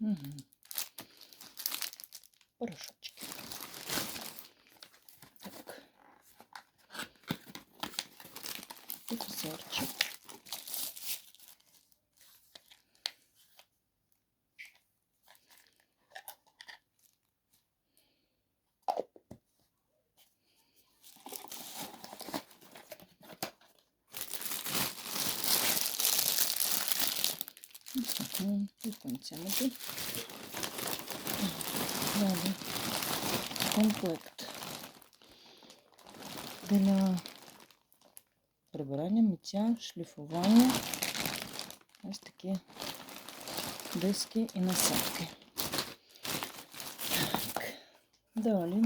Угу. Порошочки. Так. Узорчик. Віконцями тут. Далі. Комплект. Для прибирання, миття, шліфування. Ось такі диски і насадки. Так. Далі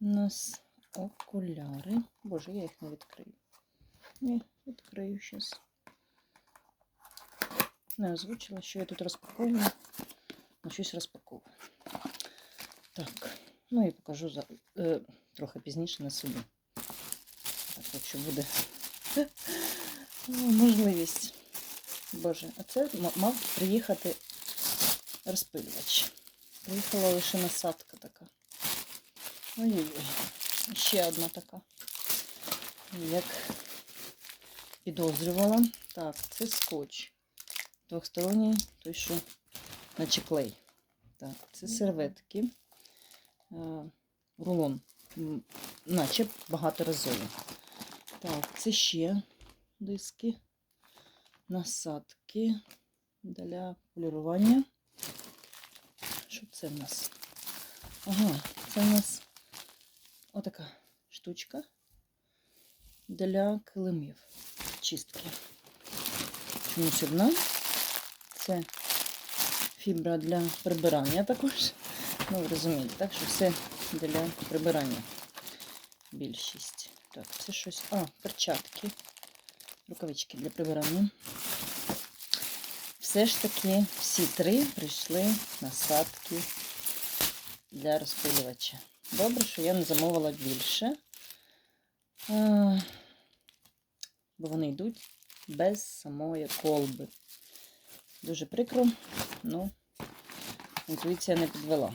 у нас окуляри. Боже, я їх не відкрию. Ні, відкрию зараз. Не озвучила, що я тут розпаковую. Ну, щось розпаковую. Так, ну і покажу за, е, трохи пізніше на собі. Так, якщо буде можливість. Боже, а це мав приїхати розпилювач. Приїхала лише насадка така. Ой-ой-ой. Ще одна така. Як підозрювала. Так, це скотч. Двохсторонній, той, що наче клей. Так, це серветки. Е, Рулон. Наче багаторазові. Так, це ще диски, насадки для полірування. Що це в нас? Ага, це в нас отака штучка для килимів. Чистки. Чомусь одна. Це фібра для прибирання також. Ну, ви розумієте, так, що все для прибирання. Більшість. Так, це щось. А, перчатки. Рукавички для прибирання. Все ж таки всі три прийшли насадки для розпилювача. Добре, що я не замовила більше. А, бо вони йдуть без самої колби. Дуже прикро, ну, інтуїція не підвела.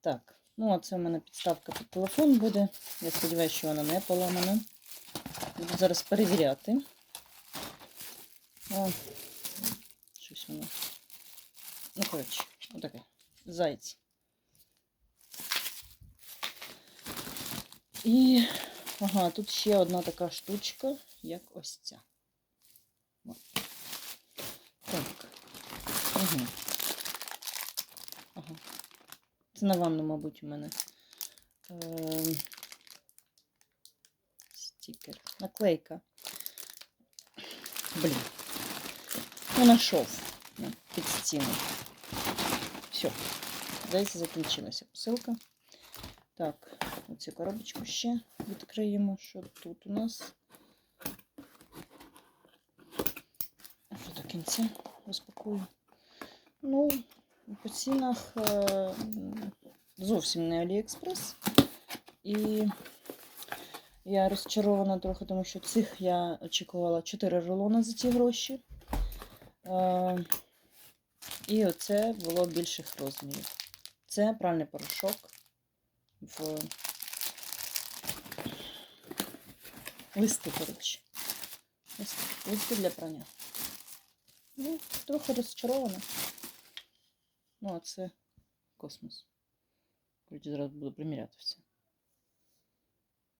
Так, ну а це в мене підставка під телефон буде. Я сподіваюся, що вона не поламана. Буду зараз перевіряти. О, щось воно. Ну, коротше, отаке. Зайць. І, ага, тут ще одна така штучка, як ось ця. О. Так. Угу. Ага. Це на ванну, мабуть, у мене. Ем... Стікер. Наклейка. Блін. Ну, нашов під стіну. Все. Здається, закінчилася посилка. Так, оцю коробочку ще відкриємо. Що тут у нас? Аж до кінця розпакую. Ну, по цінах е, зовсім не Аліекспрес. І я розчарована трохи, тому що цих я очікувала 4 рулони за ці гроші. Е, і оце було більших розмірів. Це пральний порошок в листи, коротше. Листи для прання. Ну, трохи розчарована. Ну, а це космос. Коротше, зараз буду приміряти все.